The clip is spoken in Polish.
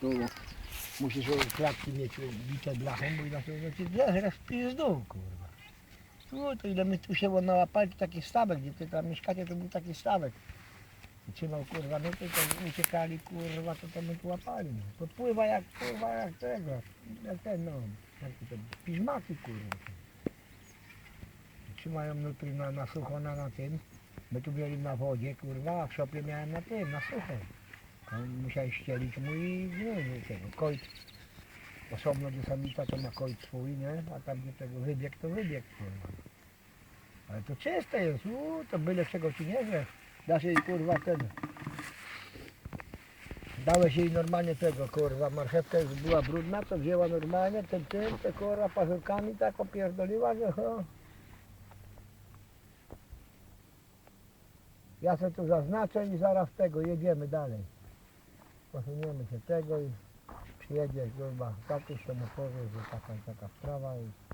To musisz klatki mieć bite blachą, bo inaczej no ci zaraz w pizdu, kurwa. Tu, to ile my tu się nałapali, to taki stawek, gdzie ty tam mieszkacie, to był taki stawek. I Trzymał kurwa, no to, to uciekali kurwa, to to my tu łapali. No. To pływa jak kurwa, jak tego, jak ten no, jak to, piżmaki kurwa. Trzymają no tu na, na sucho na, na tym. My tu byli na wodzie kurwa, a w szopie miałem na tym, na sucho. Tam musiałem ścielić mój, nie wiem, tego, kojt. Osobno do samica to ma kojt swój, nie? A tam gdzie tego wybieg, to wybieg, kurwa. Ale to czyste jest, uuu, to byle czego ci nie wie. Dasz jej, kurwa, ten... Dałeś jej normalnie tego, kurwa, marchewka już była brudna, to wzięła normalnie, ten tym, te kurwa, pazurkami tak opierdoliła, że ho. Ja sobie tu zaznaczę i zaraz tego, jedziemy dalej posuniemy się tego i przyjedzie kurwa tatuś to mu powie, że taka taka sprawa i